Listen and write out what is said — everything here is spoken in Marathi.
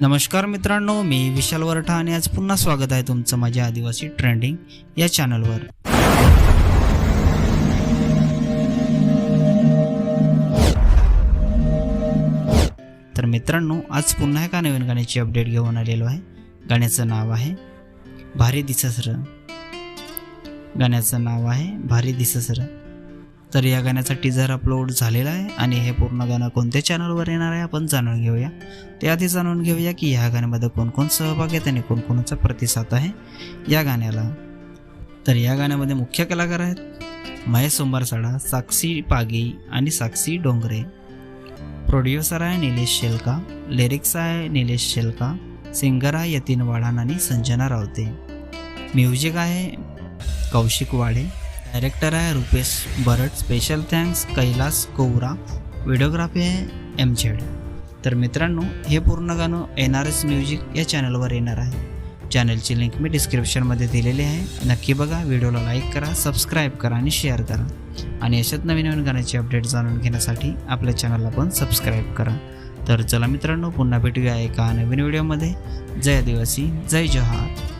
नमस्कार मित्रांनो मी विशाल वरठा आणि आज पुन्हा स्वागत आहे तुमचं माझ्या आदिवासी ट्रेंडिंग या चॅनलवर. तर मित्रांनो आज पुन्हा एका नवीन गाण्याची अपडेट घेऊन आलेलो आहे. गाण्याचं नाव आहे भारी दिससर. गाण्याचं नाव आहे भारी दिससर. तर या गाण्याचा टीझर अपलोड झालेला आहे आणि हे पूर्ण गाणं कोणत्या चॅनलवर येणार आहे आपण जाणून घेऊया. त्याआधी जाणून घेऊया की ह्या गाण्यामध्ये कोणकोण सहभाग आहेत आणि कोणकोणचा प्रतिसाद आहे या गाण्याला. तर या गाण्यामध्ये मुख्य कलाकार आहेत महेश सोंबारसाडा साक्षी पागी आणि साक्षी डोंगरे. प्रोड्युसर आहे निलेश शेलका लिरिक्स आहे निलेश शेलका सिंगर आहे यतीन वाढान आणि संजना रावते. म्युझिक आहे कौशिक वाडे डायरेक्टर आहे Rupesh Bharat special thanks Kailas Kovra. Videography आहे एम झेड तर मित्रांनो हे पूर्ण गाणं एन आर एस म्युझिक या चॅनलवर येणार आहे. चॅनलची लिंक मी डिस्क्रिप्शनमध्ये दिलेली आहे. नक्की बघा व्हिडिओला लाईक करा सबस्क्राईब करा आणि शेअर करा. आणि अशाच नवीन नवीन गाण्याचे अपडेट जाणून घेण्यासाठी आपल्या चॅनलला पण सबस्क्राईब करा. तर चला मित्रांनो पुन्हा भेटूया एका नवीन व्हिडिओमध्ये जय आदिवासी जय जहार